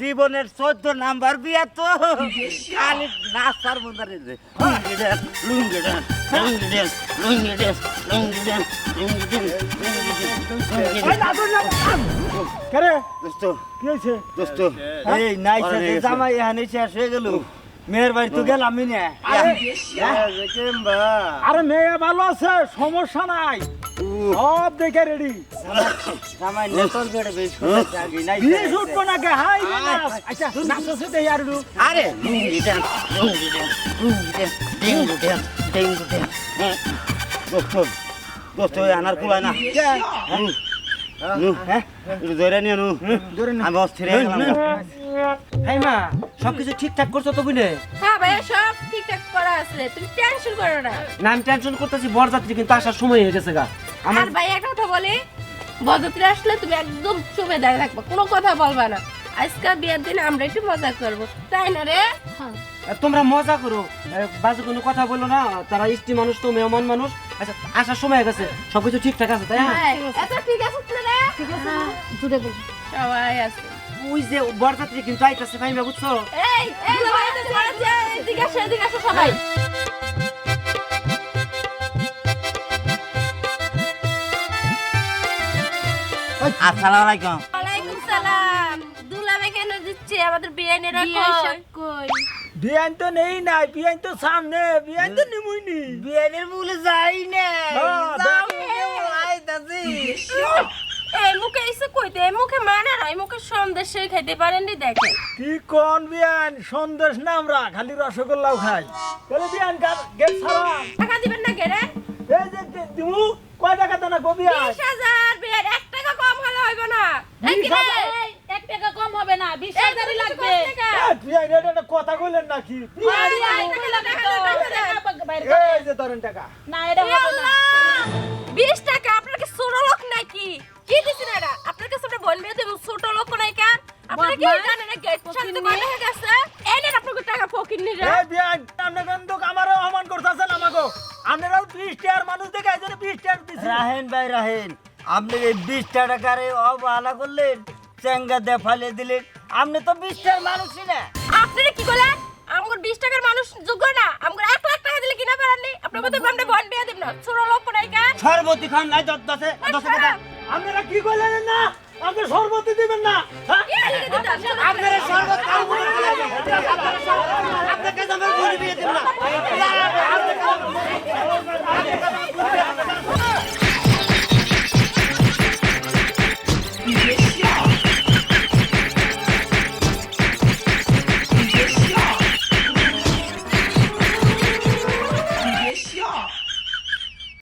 জীবনের চোদ্দ নাম্বার বিয়া তো নাস্তার মধ্যে রে lungi lungi dance lungi dance lungi dance lungi dance lungi না কেরে? দোস্ত কি হয়েছে? দোস্ত। হ্যাঁ? এই নাই জামাই এখানে শেষ হয়ে গেল। মেয়ের বাড়ি তো গেলাম আমি না। আরে, মেয়ে ভালো আছে সমস্যা নাই। সব দেখে রেডি। আচ্ছা আর ডেঙ্গু ড্যান্স ডেঙ্গু হ্যাঁ। দোস্ত দোস্ত আনার কুলায় না। হ্যাঁ হয়ে সবকিছু ঠিকঠাক করছ তো বুঝলে হ্যাঁ ভাইয়া সব ঠিকঠাক করা আছে। তুমি টেনশন করো না। না আমি টেনশন করতেছি বরযাত্রী কিন্তু আসার সময় হয়ে গেছে গা। আমার আর ভাই একটা কথা বলি বদত্রী আসলে তুমি একদম চুপে দাঁড়িয়ে থাকবে কোনো কথা বলবা না। আজকাল বিয়ের দিন আমরা একটু মজা করব তাই না রে? তোমরা মজা করো। বাজে কোনো কথা বলো না তারা স্ত্রী মানুষ তো মেহমান মানুষ। আচ্ছা আসার সময় হয়ে গেছে সবকিছু ঠিকঠাক আছে তাই না? হ্যাঁ, এত ঠিক আছে সবাই আছে। ওই যে বরযাত্রী কিন্তু আইতাছে ভাইমা বুঝছ? এই এই সবাই তো চলেছে এদিকে আসো এদিকে আসো সবাই। আসসালামু আলাইকুম। ওয়ালাইকুম সালাম। কেন দিচ্ছে? আমাদের বিয়ানেরা কই? বিয়ান তো নেই নাই বিয়ান তো সামনে বিয়ান তো নিমুইনি। বিয়ের বলে যাই না। হ্যাঁ, যাব দেখি। কেবল আইতাছি। এই মুখে এসে কইতে এই মুখে মানে না এই মুখে সন্দেশ খাইতে পারেননি দেখেন। কি কোন বিয়ান সন্দেশ না আমরা খালি রসগোল্লাও খাই। বলে বিয়ান গেট ছাড়া। টাকা দিবেন না কেরে এই যে দিমু কয় টাকা দানা বিয়ান টাকা কম হলে হইব না। এই কি রে? হাজার? এই, এক টাকা কম হবে না বিশ হাজারই লাগবে। এটা কথা কইলেন নাকি? এই যে ধরেন টাকা। বিশ টাকা আপনার কি ছোট লোক নাকি কি? দিছেন এটা? আপনার কাছে আমরা বলবে যে ছোট লোক নাই কেন? আপনারা কি জানেন না গেট সামনে কত হয়ে গেছে। এই আপনাকে টাকা ফকির নিরা এই বিয়ান আপনি কিন্তু আমারও অমান করতেছেন আমাকে। আপনারাও বিশ টাকার মানুষ দেখে এই জন্য বিশ টাকার দিচ্ছেন রাহেন ভাই রাহেন আপনি এই বিশ টাকারে অবহেলা করলেন? চেঙ্গা দিয়ে ফালিয়ে দিলেন আপনি তো বিশ টাকার মানুষই না। আপনারা কি করলেন? আমার বিশ টাকার মানুষ যোগ্য না। আমার এক লাখ টাকা দিলে কিনা পারেননি আপনার কথা আমরা বন বিয়ে দিব না। ছোট লোক নাই কেন? সর্বতি খান নাই দশ দশে দশে টাকা আপনারা কি কইলেন না? আপনি সর্বতি দিবেন না হ্যাঁ? আপনারা সর্বত কাউ বলে দিলেন। আপনাকে তো আমি বলে দিয়ে দিলাম।